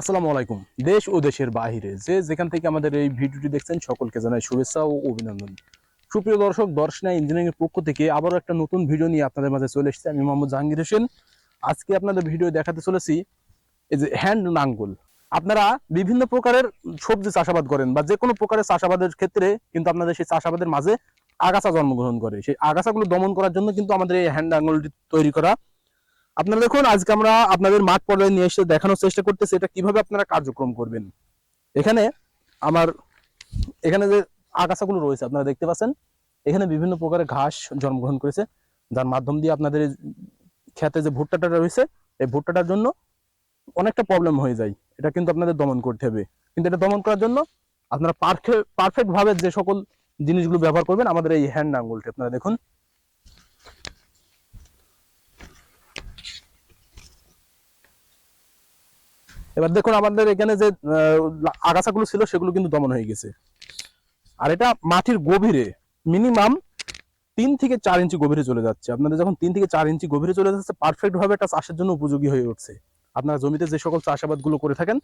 আসসালামু আলাইকুম। দেশ ও দেশের বাইরে যে যেখান থেকে আমাদের এই ভিডিওটি দেখছেন, সকলকে জানাই শুভেচ্ছা ও অভিনন্দন। সুপ্রিয় দর্শক, দর্শনা ইঞ্জিনিয়ারিং পক্ষ থেকে আবারও একটা নতুন ভিডিও নিয়ে আপনাদের মাঝে চলে এসেছি। আমি মোহাম্মদ জাহাঙ্গীর হোসেন। আজকে আপনাদের ভিডিও দেখাতে চলেছি এই যে হ্যান্ড নাঙ্গল। আপনারা বিভিন্ন প্রকারের সবজি চাষাবাদ করেন বা যে কোনো প্রকারের চাষাবাদের ক্ষেত্রে কিন্তু আপনাদের সেই চাষাবাদের মাঝে আগাছা জন্মগ্রহণ করে। সেই আগাছাগুলো দমন করার জন্য কিন্তু আমাদের এই হ্যান্ড নাঙ্গলটি তৈরি করা আপনারা দেখুন, আজকে আমরা আপনাদের মাঠ পর্যায়ে নিয়ে এসে দেখানোর চেষ্টা করতেছি এটা কীভাবে আপনারা কার্যক্রম করবেন। এখানে আমার, এখানে যে আগাছাগুলো রয়েছে, আপনারা দেখতে পাচ্ছেন, এখানে বিভিন্ন প্রকারের ঘাস জন্মগ্রহণ করেছে। যার মাধ্যম দিয়ে আপনাদের খেতে যে ভুট্টাটা রয়েছে, এই ভুট্টাটার জন্য অনেকটা প্রবলেম হয়ে যায়। এটা কিন্তু আপনাদের দমন করতে হবে। কিন্তু এটা দমন করার জন্য আপনারা পারফেক্ট পারফেক্ট ভাবে যে সকল জিনিসগুলো ব্যবহার করবেন, আমাদের এই হ্যান্ড আঙ্গুলটি আপনারা দেখুন। এবার দেখুন আমাদের এখানে যে আগাছাগুলো ছিল, সেগুলো কিন্তু দমন হয়ে গেছে। আর এটা মাটির গভীরে মিনিমাম তিন থেকে চার ইঞ্চি গভীরে চলে যাচ্ছে। আপনাদের যখন তিন থেকে চার ইঞ্চি গভীরে চলে যাচ্ছে পারফেক্ট ভাবে এটা চাষের জন্য উপযোগী হয়ে উঠছে। আপনারা জমিতে যে সকল চাষাবাদগুলো করে থাকেন,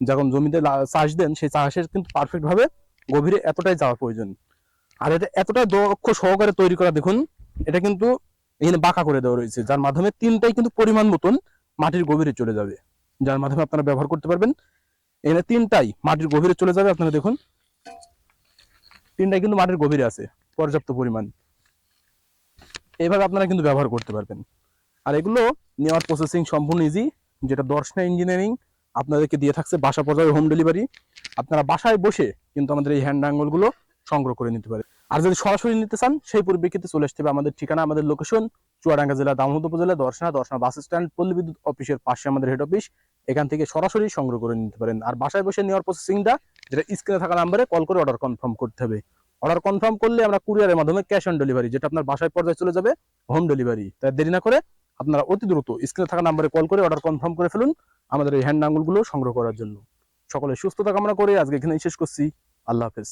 যখন জমিতে চাষ দেন, সেই চাষের কিন্তু পারফেক্ট ভাবে গভীরে এতটাই যাওয়া প্রয়োজন। আর এটা এতটাই দক্ষ সহকারে তৈরি করা, দেখুন, এটা কিন্তু এখানে বাঁকা করে দেওয়া রয়েছে, যার মাধ্যমে তিনটাই কিন্তু পরিমাণ মতন মাটির গভীরে চলে যাবে। যার মাধ্যমে আপনারা ব্যবহার করতে পারবেন। এখানে তিনটাই মাটির গভীরে চলে যাবে, আপনারা দেখুন। তিনটাই কিন্তু মাটির গভীরে আছে, পর্যাপ্ত পরিমাণ। এইভাবে আপনারা কিন্তু ব্যবহার করতে পারবেন। আর এগুলো নেওয়ার প্রসেসিং সম্পূর্ণ ইজি যেটা দর্শনা ইঞ্জিনিয়ারিং আপনাদেরকে দিয়ে থাকছে বাসা পর্যায়ে হোম ডেলিভারি আপনারা বাসায় বসে কিন্তু আমাদের এই হ্যান্ডগুলো সংগ্রহ করে নিতে পারে আর যদি সরাসরি নিতে চান, সেই পরিপ্রেক্ষিতে চলে আসতে হবে আমাদের ঠিকানা, আমাদের লোকেশন চুয়াডাঙ্গা জেলা দামোদ উপজেলা, দর্শনা দর্শনা বাস স্ট্যান্ড পল্লী বিদ্যুৎ অফিসের পাশে আমাদের হেড অফিস এখান থেকে সরাসরি সংগ্রহ করে নিতে পারেন। আর বাসায় বসে নেওয়ার প্রসেসিংটা যেটা স্ক্রিনে থাকা নাম্বারে কল করে অর্ডার কনফার্ম করতে হবে। অর্ডার কনফার্ম করলে আমরা কুরিয়ারের মাধ্যমে ক্যাশ অন ডেলিভারি যেটা আপনার বাসায় পর্যায়ে চলে যাবে হোম ডেলিভারি তাই দেরি না করে আপনারা অতি দ্রুত স্ক্রিনে থাকা নাম্বারে কল করে অর্ডার কনফার্ম করে ফেলুন আমাদের এই হ্যান্ড আঙ্গুলগুলো সংগ্রহ করার জন্য। সকলে সুস্থতা কামনা করে আজকে এখানেই শেষ করছি। আল্লাহ হাফেজ।